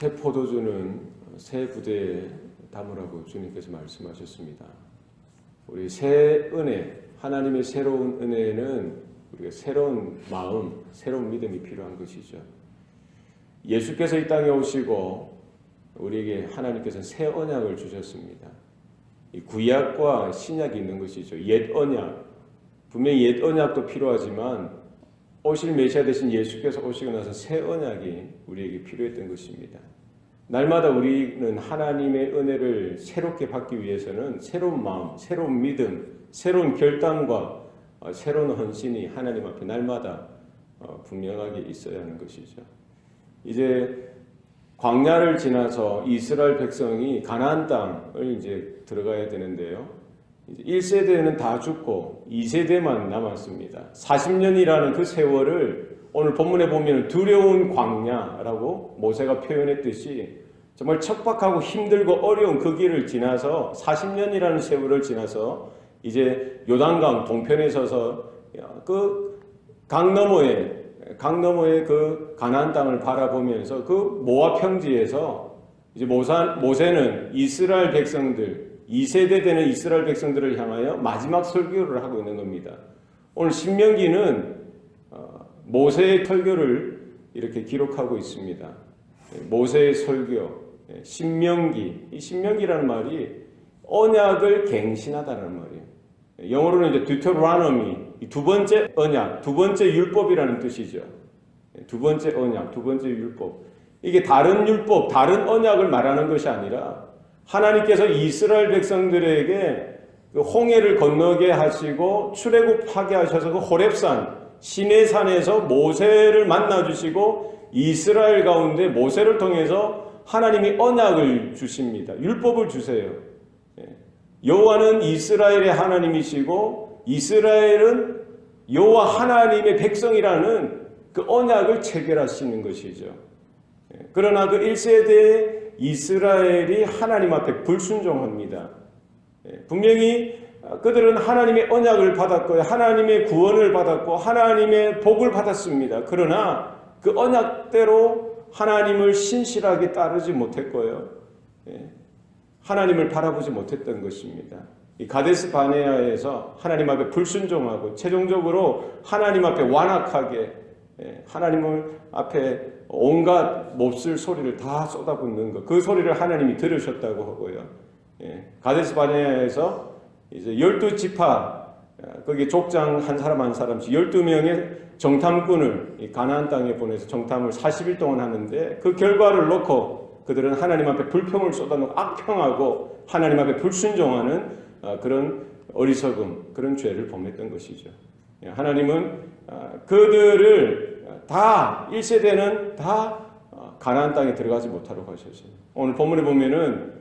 새 포도주는 새 부대에 담으라고 주님께서 말씀하셨습니다. 우리 새 은혜, 하나님의 새로운 은혜는 우리가 새로운 마음, 새로운 믿음이 필요한 것이죠. 예수께서 이 땅에 오시고 우리에게 하나님께서 새 언약을 주셨습니다. 이 구약과 신약이 있는 것이죠. 옛 언약. 분명히 옛 언약도 필요하지만 오실 메시아 되신 예수께서 오시고 나서 새 언약이 우리에게 필요했던 것입니다. 날마다 우리는 하나님의 은혜를 새롭게 받기 위해서는 새로운 마음, 새로운 믿음, 새로운 결단과 어, 새로운 헌신이 하나님 앞에 날마다 어, 분명하게 있어야 하는 것이죠. 이제 광야를 지나서 이스라엘 백성이 가나안 땅을 이제 들어가야 되는데요. 이제 1세대는 다 죽고 2세대만 남았습니다. 40년이라는 그 세월을 오늘 본문에 보면 두려운 광야라고 모세가 표현했듯이 정말 척박하고 힘들고 어려운 그 길을 지나서 40년이라는 세월을 지나서 이제 요단강 동편에 서서 그 강 너머에 강 너머의 그 가나안 땅을 바라보면서 그 모압 평지에서 이제 모세는 이스라엘 백성들 2세대 되는 이스라엘 백성들을 향하여 마지막 설교를 하고 있는 겁니다. 오늘 신명기는 어, 모세의 설교를 이렇게 기록하고 있습니다. 모세의 설교, 예, 신명기, 이 신명기라는 말이 언약을 갱신하다는 말이에요. 영어로는 이제 Deuteronomy, 두 번째 언약, 두 번째 율법이라는 뜻이죠. 예, 두 번째 언약, 두 번째 율법. 이게 다른 율법, 다른 언약을 말하는 것이 아니라 하나님께서 이스라엘 백성들에게 그 홍해를 건너게 하시고 출애굽하게 하셔서 그 호렙산 시내산에서 모세를 만나 주시고 이스라엘 가운데 모세를 통해서 하나님이 언약을 주십니다. 율법을 주세요. 예. 여호와는 이스라엘의 하나님이시고 이스라엘은 여호와 하나님의 백성이라는 그 언약을 체결하시는 것이죠. 예. 그러나 그 1세대 이스라엘이 하나님 앞에 불순종합니다. 예. 분명히 그들은 하나님의 언약을 받았고 하나님의 구원을 받았고 하나님의 복을 받았습니다. 그러나 그 언약대로 하나님을 신실하게 따르지 못했고요. 예. 하나님을 바라보지 못했던 것입니다. 이 가데스 바네아에서 하나님 앞에 불순종하고 최종적으로 하나님 앞에 완악하게 예, 하나님을 앞에 온갖 몹쓸 소리를 다 쏟아붓는 것. 그 소리를 하나님이 들으셨다고 하고요. 예, 가데스 바네아에서 이제 열두 지파 거기 족장 한 사람 한 사람씩 12명의 정탐꾼을 가나안 땅에 보내서 정탐을 40일 동안 하는데 그 결과를 놓고 그들은 하나님 앞에 불평을 쏟아놓고 악평하고 하나님 앞에 불순종하는 어, 그런 어리석음, 그런 죄를 범했던 것이죠. 예, 하나님은 어, 그들을 다 1세대는 다 어, 가나안 땅에 들어가지 못하도록 하셨어요. 오늘 본문에 보면은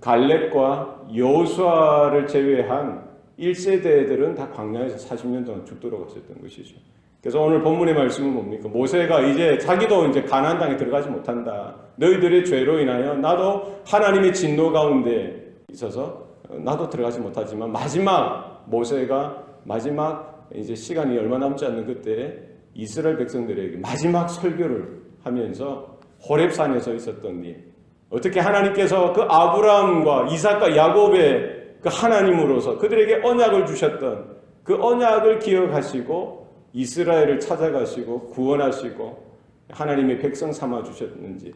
갈렙과 여호수아를 제외한 1세대들은 다 광야에서 40년 동안 죽도록 하셨던 것이죠. 그래서 오늘 본문의 말씀은 뭡니까? 모세가 이제 자기도 이제 가나안 땅에 들어가지 못한다. 너희들의 죄로 인하여 나도 하나님의 진노 가운데 있어서 나도 들어가지 못하지만 마지막 모세가 마지막 이제 시간이 얼마 남지 않는 그때 이스라엘 백성들에게 마지막 설교를 하면서 호렙산에서 있었던 일. 어떻게 하나님께서 그 아브라함과 이삭과 야곱의 그 하나님으로서 그들에게 언약을 주셨던 그 언약을 기억하시고 이스라엘을 찾아가시고 구원하시고 하나님의 백성 삼아 주셨는지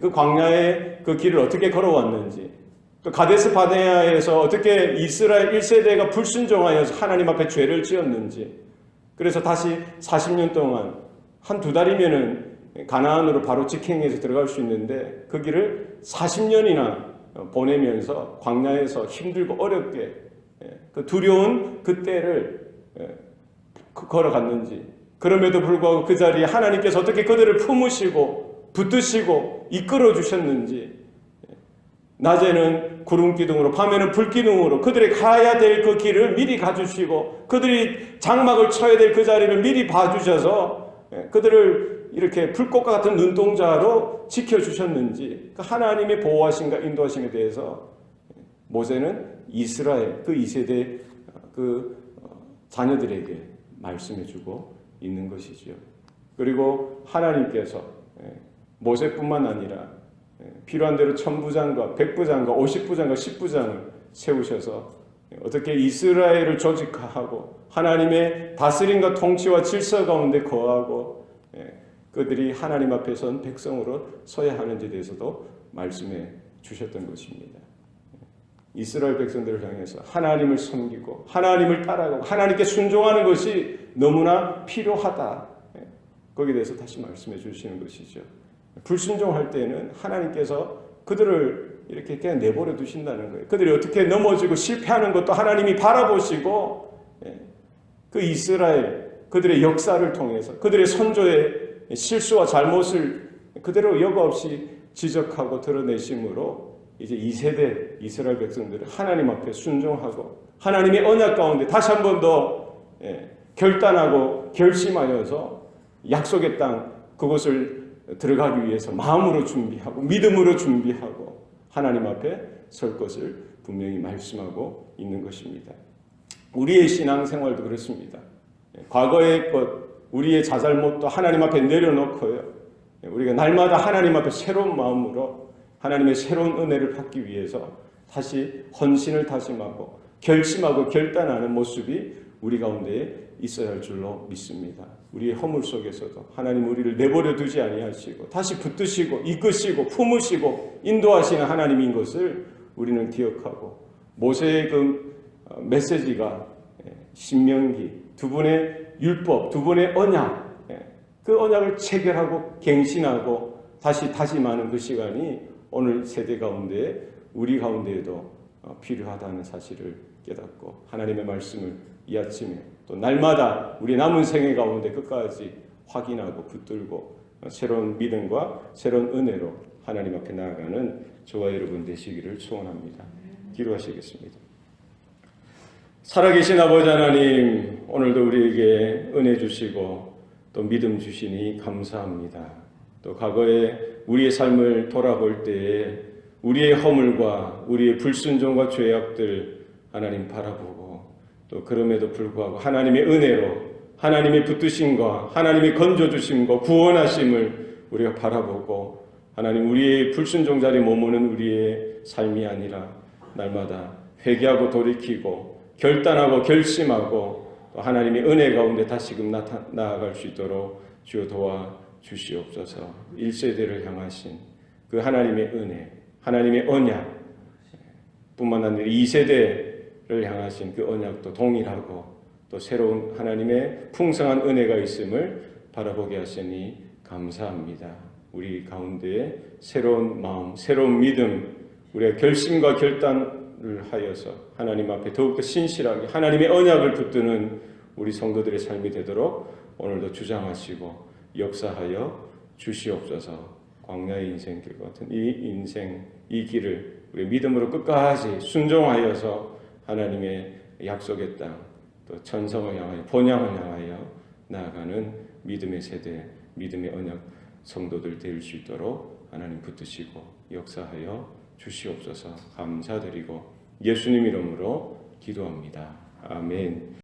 그 광야의 그 길을 어떻게 걸어왔는지 또 가데스 바네아에서 어떻게 이스라엘 1세대가 불순종하여서 하나님 앞에 죄를 지었는지 그래서 다시 40년 동안 한 두 달이면은 가나안으로 바로 직행해서 들어갈 수 있는데 그 길을 40년이나 보내면서 광야에서 힘들고 어렵게 그 두려운 그 때를 걸어갔는지 그럼에도 불구하고 그 자리에 하나님께서 어떻게 그들을 품으시고 붙드시고 이끌어 주셨는지 낮에는 구름 기둥으로 밤에는 불 기둥으로 그들이 가야 될 그 길을 미리 가주시고 그들이 장막을 쳐야 될 그 자리를 미리 봐주셔서 그들을 이렇게 불꽃과 같은 눈동자로 지켜주셨는지 그 하나님의 보호하심과 인도하심에 대해서 모세는 이스라엘 그 2세대 그 자녀들에게 말씀해주고 있는 것이지요. 그리고 하나님께서 모세뿐만 아니라 예, 필요한 대로 천부장과 백부장과 오십부장과 십부장을 세우셔서 어떻게 이스라엘을 조직화하고 하나님의 다스림과 통치와 질서 가운데 거하고 예, 그들이 하나님 앞에 선 백성으로 서야 하는지에 대해서도 말씀해 주셨던 것입니다. 이스라엘 백성들을 향해서 하나님을 섬기고 하나님을 따라가고 하나님께 순종하는 것이 너무나 필요하다. 예, 거기에 대해서 다시 말씀해 주시는 것이죠. 불순종할 때는 하나님께서 그들을 이렇게 그냥 내버려 두신다는 거예요. 그들이 어떻게 넘어지고 실패하는 것도 하나님이 바라보시고 예, 그 이스라엘 그들의 역사를 통해서 그들의 선조의 실수와 잘못을 그대로 여과 없이 지적하고 드러내심으로 이제 2세대 이스라엘 백성들은 하나님 앞에 순종하고 하나님의 언약 가운데 다시 한 번더 예, 결단하고 결심하여서 약속의 땅 그곳을 들어가기 위해서 마음으로 준비하고 믿음으로 준비하고 하나님 앞에 설 것을 분명히 말씀하고 있는 것입니다. 우리의 신앙 생활도 그렇습니다. 예, 과거의 것, 우리의 자잘못도 하나님 앞에 내려놓고요. 예, 우리가 날마다 하나님 앞에 새로운 마음으로 하나님의 새로운 은혜를 받기 위해서 다시 헌신을 다짐하고 결심하고 결단하는 모습이 우리 가운데 있어야 할 줄로 믿습니다. 우리의 허물 속에서도 하나님 우리를 내버려 두지 아니하시고 다시 붙드시고 이끄시고 품으시고 인도하시는 하나님인 것을 우리는 기억하고 모세의 그 어, 메시지가 예, 신명기 두 분의 율법 두 분의 언약 예, 그 언약을 체결하고 갱신하고 다시 다짐하는 그 시간이 오늘 세대 가운데 우리 가운데에도 어, 필요하다는 사실을 깨닫고 하나님의 말씀을 이 아침에 또 날마다 우리 남은 생애 가운데 끝까지 확인하고 붙들고 어, 새로운 믿음과 새로운 은혜로 하나님 앞에 나아가는 저와 여러분 되시기를 소원합니다. 기도하시겠습니다. 살아계신 아버지 하나님, 오늘도 우리에게 은혜 주시고 또 믿음 주시니 감사합니다. 또 과거에 우리의 삶을 돌아볼 때에 우리의 허물과 우리의 불순종과 죄악들 하나님 바라보고 또 그럼에도 불구하고 하나님의 은혜로 하나님의 붙드심과 하나님의 건져주심과 구원하심을 우리가 바라보고 하나님 우리의 불순종 자리에 머무는 우리의 삶이 아니라 날마다 회개하고 돌이키고 결단하고 결심하고 또 하나님의 은혜 가운데 다시금 나타, 나아갈 수 있도록 주여 도와 주시옵소서. 1세대를 향하신 그 하나님의 은혜 하나님의 언약. 뿐만 아니라 2세대를 향하신 그 언약도 동일하고 또 새로운 하나님의 풍성한 은혜가 있음을 바라보게 하시니 감사합니다. 우리 가운데 새로운 마음, 새로운 믿음, 우리가 결심과 결단을 하여서 하나님 앞에 더욱더 신실하게 하나님의 언약을 붙드는 우리 성도들의 삶이 되도록 오늘도 주장하시고 역사하여 주시옵소서. 광야의 인생길 같은 이 인생 이 길을 우리 믿음으로 끝까지 순종하여서 하나님의 약속의 땅 또 천성을 향하여 본향을 향하여 나아가는 믿음의 세대 믿음의 언약 성도들 될 수 있도록 하나님 붙드시고 역사하여 주시옵소서 감사드리고 예수님 이름으로 기도합니다. 아멘.